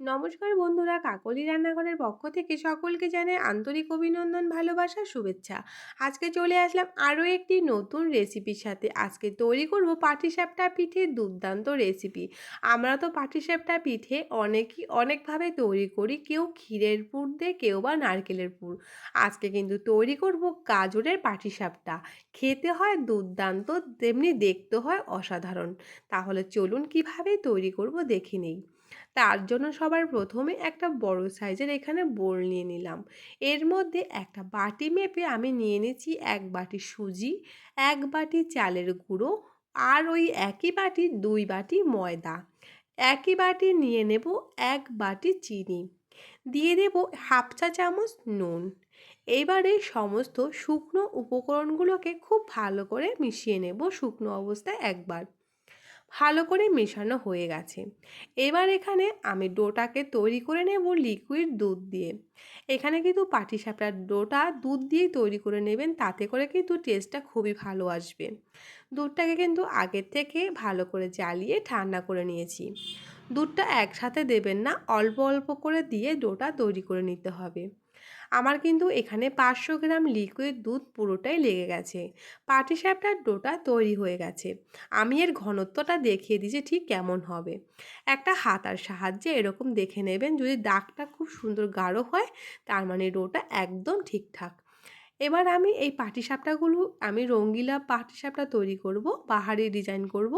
নমস্কার বন্ধুরা, কাকলি রান্নাঘরের পক্ষ থেকে সকলকে জানাই আন্তরিক অভিনন্দন, ভালোবাসা, শুভেচ্ছা। আজকে চলে আসলাম আরও একটি নতুন রেসিপির সাথে। আজকে তৈরি করব পাটিসাপটা পিঠে দুর্দান্ত রেসিপি। আমরা তো পাটিসাপটা পিঠে অনেকই, অনেকভাবে তৈরি করি, কেউ ক্ষীরের পুর দিয়ে, কেউ বা নারকেলের পুর। আজকে কিন্তু তৈরি করব গাজরের পাটিসাপটা। খেতে হয় দুর্দান্ত, তেমনি দেখতে হয় অসাধারণ। তাহলে চলুন কীভাবে তৈরি করব দেখে নেই। তার জন্য সবার প্রথমে একটা বড় সাইজের এখানে বোল নিয়ে নিলাম। এর মধ্যে একটা বাটি মেপে আমি নিয়ে নিচ্ছি এক বাটি সুজি, এক বাটি চালের গুঁড়ো আর ওই একই বাটি দুই বাটি ময়দা। একই বাটি নিয়ে নেব এক বাটি চিনি। দিয়ে দেব হাফ চা চামচ নুন। এবারে সমস্ত শুকনো উপকরণগুলোকে খুব ভালো করে মিশিয়ে নেব শুকনো অবস্থায় একবার। ভালো করে মেশানো হয়ে গেছে। এবার এখানে আমি ডোটাকে তৈরি করে নেব লিকুইড দুধ দিয়ে। এখানে কিন্তু পাটিসাপটার ডোটা দুধ দিয়েই তৈরি করে নেবেন, তাতে করে কিন্তু টেস্টটা খুবই ভালো আসবে। দুধটাকে কিন্তু আগের থেকে ভালো করে জ্বালিয়ে ঠান্ডা করে নিয়েছি। দুধটা একসাথে দেবেন না, অল্প অল্প করে দিয়ে ডোটা তৈরি করে নিতে হবে। আমার কিন্তু এখানে পাঁচশো গ্রাম লিকুইড দুধ পুরোটাই লেগে গেছে। পাটিসাপটার ডোটা তৈরি হয়ে গেছে। আমি এর ঘনত্বটা দেখিয়ে দিয়েছি ঠিক কেমন হবে। একটা হাতার সাহায্যে এরকম দেখে নেবেন যদি দাগটা খুব সুন্দর গাঢ় হয়, তার মানে ডোটা একদম ঠিকঠাক। এবার আমি এই পাটিসাপটাগুলো, আমি রঙ্গিলা পাটিসাপটা তৈরি করব, পাহাড়ি ডিজাইন করব।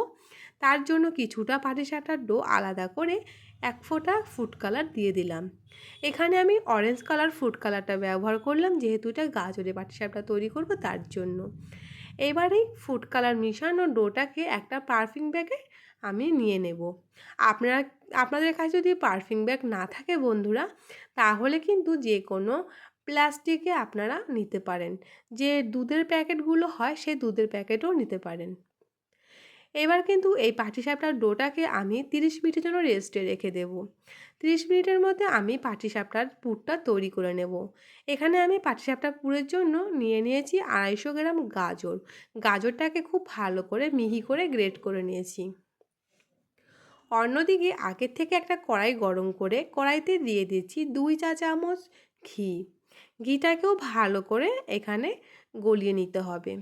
তার জন্য কিছুটা পাটিসাপটার ডো আলাদা করে এক ফোঁটা ফুড কালার দিয়ে দিলাম। এখানে আমি অরেঞ্জ কালার ফুড কালারটা ব্যবহার করলাম, যেহেতু এটা গাজরে পাটিসাপটা তৈরি করব তার জন্য। এবারে ফুড কালার মিশানো ডোটাকে একটা পারফিং ব্যাগে আমি নিয়ে নেব। আপনারা, আপনাদের কাছে যদি পারফিং ব্যাগ না থাকে বন্ধুরা, তাহলে কিন্তু যে কোনো প্লাস্টিকে আপনারা নিতে পারেন। যে দুধের প্যাকেটগুলো হয় সেই দুধের প্যাকেটও নিতে পারেন। এবার কিন্তু এই পাটিসাপটার ডোটাকে আমি তিরিশ মিনিটের জন্য রেস্টে রেখে দেব। তিরিশ মিনিটের মধ্যে আমি পাটিসাপটার পুরটা তৈরি করে নেব। এখানে আমি পাটিসাপটা পুরের জন্য নিয়ে নিয়েছি আড়াইশো গ্রাম গাজর। গাজরটাকে খুব ভালো করে মিহি করে গ্রেট করে নিয়েছি। অন্যদিকে আগের থেকে একটা কড়াই গরম করে কড়াইতে দিয়ে দিচ্ছি দুই চা চামচ ঘি। ঘিটাকেও ভালো করে এখানে গলিয়ে নিতে হবে।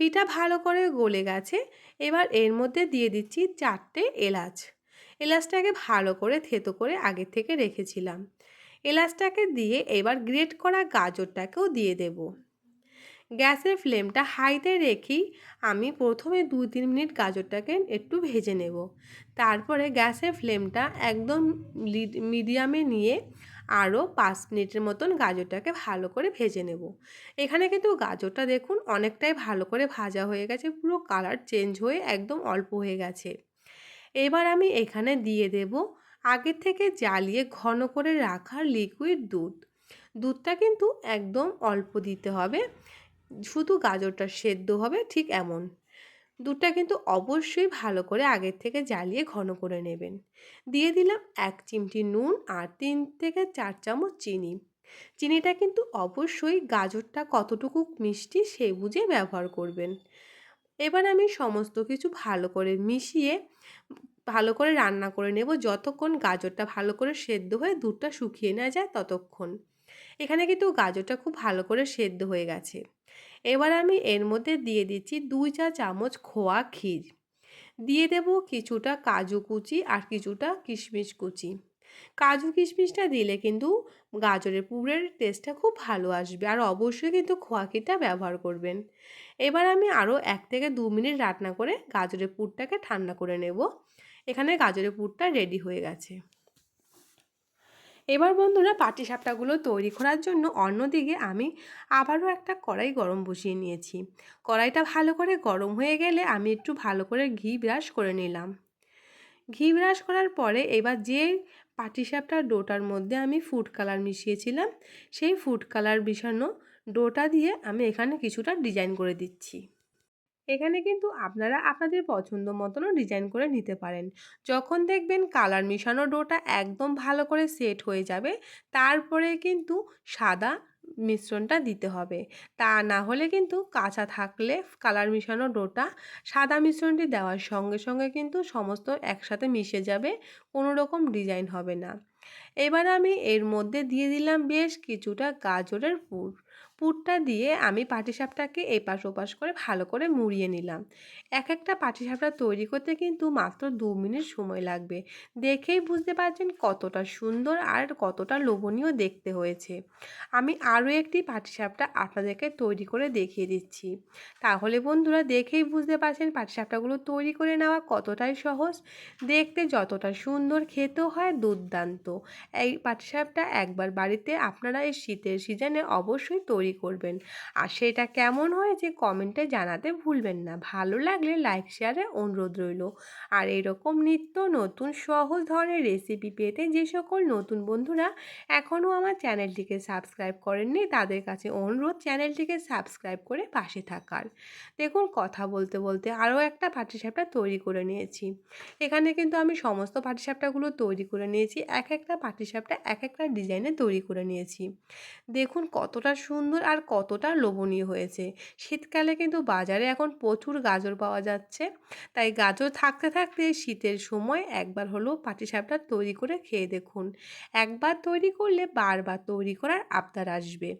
পিঠা ভালো করে গলে গেছে। এবার এর মধ্যে দিয়ে দিচ্ছি চারটে এলাচ। এলাচটাকে ভালো করে থেতো করে আগের থেকে রেখেছিলাম। এলাচটাকে দিয়ে এবার গ্রেট করা গাজরটাকেও দিয়ে দেব। গ্যাসের ফ্লেমটা হাইতে রেখেই আমি প্রথমে দু তিন মিনিট গাজরটাকে একটু ভেজে নেব। তারপরে গ্যাসের ফ্লেমটা একদম মিডিয়ামে নিয়ে আরও পাঁচ মিনিটের মতন গাজরটাকে ভালো করে ভেজে নেব। এখানে কিন্তু গাজরটা দেখুন অনেকটাই ভালো করে ভাজা হয়ে গেছে, পুরো কালার চেঞ্জ হয়ে একদম অল্প হয়ে গেছে। এবার আমি এখানে দিয়ে দেব আগের থেকে জ্বালিয়ে ঘন করে রাখার লিকুইড দুধ। দুধটা কিন্তু একদম অল্প দিতে হবে, শুধু গাজরটা সেদ্ধ হবে ঠিক এমন। দুধটা কিন্তু অবশ্যই ভালো করে আগের থেকে জ্বালিয়ে ঘন করে নেবেন। দিয়ে দিলাম এক চিমটি নুন আর তিন থেকে চার চামচ চিনি। চিনিটা কিন্তু অবশ্যই গাজরটা কতটুকু মিষ্টি সে বুঝে ব্যবহার করবেন। এবার আমি সমস্ত কিছু ভালো করে মিশিয়ে ভালো করে রান্না করে নেব যতক্ষণ গাজরটা ভালো করে সেদ্ধ হয়ে দুধটা শুকিয়ে না যায় ততক্ষণ। এখানে কিন্তু গাজরটা খুব ভালো করে সেদ্ধ হয়ে গেছে। এবার আমি এর মধ্যে দিয়ে দিচ্ছি দুই চা চামচ খোয়া ক্ষীর। দিয়ে দেব কিছুটা কাজু কুচি আর কিছুটা কিশমিশ কুচি। কাজু কিশমিশটা দিলে কিন্তু গাজরের পুরের টেস্টটা খুব ভালো আসবে আর অবশ্যই কিন্তু খোয়া ক্ষীরটা ব্যবহার করবেন। এবার আমি আরও এক থেকে দু মিনিট রান্না করে গাজরের পুরটাকে ঠান্ডা করে নেব। এখানে গাজরের পুরটা রেডি হয়ে গেছে। এবার বন্ধুরা পাটিসাপটাগুলো তৈরি করার জন্য অন্যদিকে আমি আবারও একটা কড়াই গরম বসিয়ে নিয়েছি। কড়াইটা ভালো করে গরম হয়ে গেলে আমি একটু ভালো করে ঘি ব্রাশ করে নিলাম। ঘি ব্রাশ করার পরে এবার যে পাটিসাপটার ডোটার মধ্যে আমি ফুড কালার মিশিয়েছিলাম, সেই ফুড কালার মিশানো ডোটা দিয়ে আমি এখানে কিছুটা ডিজাইন করে দিচ্ছি। এখানে কিন্তু আপনারা আপনাদের পছন্দ মতনও ডিজাইন করে নিতে পারেন। যখন দেখবেন কালার মিশানো ডোটা একদম ভালো করে সেট হয়ে যাবে, তারপরে কিন্তু সাদা মিশ্রণটা দিতে হবে। তা না হলে কিন্তু কাঁচা থাকলে কালার মিশানো ডোটা সাদা মিশ্রণটি দেওয়ার সঙ্গে সঙ্গে কিন্তু সমস্ত একসাথে মিশে যাবে, কোনো রকম ডিজাইন হবে না। এবার আমি এর মধ্যে দিয়ে দিলাম বেশ কিছুটা গাজরের পুর। পুরটা দিয়ে আমি পাটিসাপটাকে এপাশ ওপাশ করে ভালো করে মুড়িয়ে নিলাম। এক একটা পাটিসাপটা তৈরি করতে কিন্তু মাত্র দু মিনিট সময় লাগবে। দেখেই বুঝতে পারছেন কতটা সুন্দর আর কতটা লোভনীয় দেখতে হয়েছে। আমি আরও একটি পাটিসাপটা আপনাদেরকে তৈরি করে দেখিয়ে দিচ্ছি। তাহলে বন্ধুরা দেখেই বুঝতে পারছেন পাটিসাপটাগুলো তৈরি করে নেওয়া কতটাই সহজ। দেখতে যতটা সুন্দর খেতেও হয় দুর্দান্ত। এই পাটিসাপটা একবার বাড়িতে আপনারা এই শীতের সিজনে অবশ্যই তৈরি করবেন। আর সেটা কেমন হয়েছে কমেন্টে জানাতে ভুলবেন না। ভালো লাগলে লাইক শেয়ারে অনুরোধ রইল। আর এরকম নিত্য নতুন সহজ ধরনের রেসিপি পেতে যে সকল নতুন বন্ধুরা এখনও আমার চ্যানেলটিকে সাবস্ক্রাইব করেননি, তাদের কাছে অনুরোধ চ্যানেলটিকে সাবস্ক্রাইব করে পাশে থাকার। দেখুন, কথা বলতে বলতে আরও একটা পাটিসাপটা তৈরি করে নিয়েছি। এখানে কিন্তু আমি সমস্ত পাটিসাপটাগুলো তৈরি করে নিয়েছি। এক একটা পাটিসাপটা এক একটা ডিজাইনে তৈরি করে নিয়েছি। দেখুন, কতটা সুন্দর আর কতটা লোভনীয় হয়েছে? শীতকালে কিন্তু বাজারে এখন প্রচুর গাজর পাওয়া যাচ্ছে। তাই গাজর থাকতে থাকতে শীতের সময় একবার হলেও পাটিসাপটা তৈরি করে খেয়ে দেখুন। একবার তৈরি করলে বারবার তৈরি করার আবদার আসবে।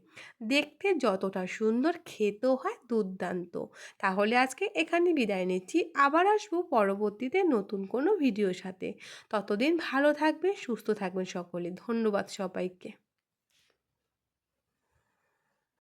দেখতে যতটা সুন্দর খেতেও হয় দুর্দান্ত। তাহলে আজকে এখানে বিদায় নিচ্ছি। আবার আসব পরবর্তীতে নতুন কোনো ভিডিওর সাথে। ততদিন ভালো থাকবে সুস্থ থাকবেন সকলে। ধন্যবাদ সবাইকে।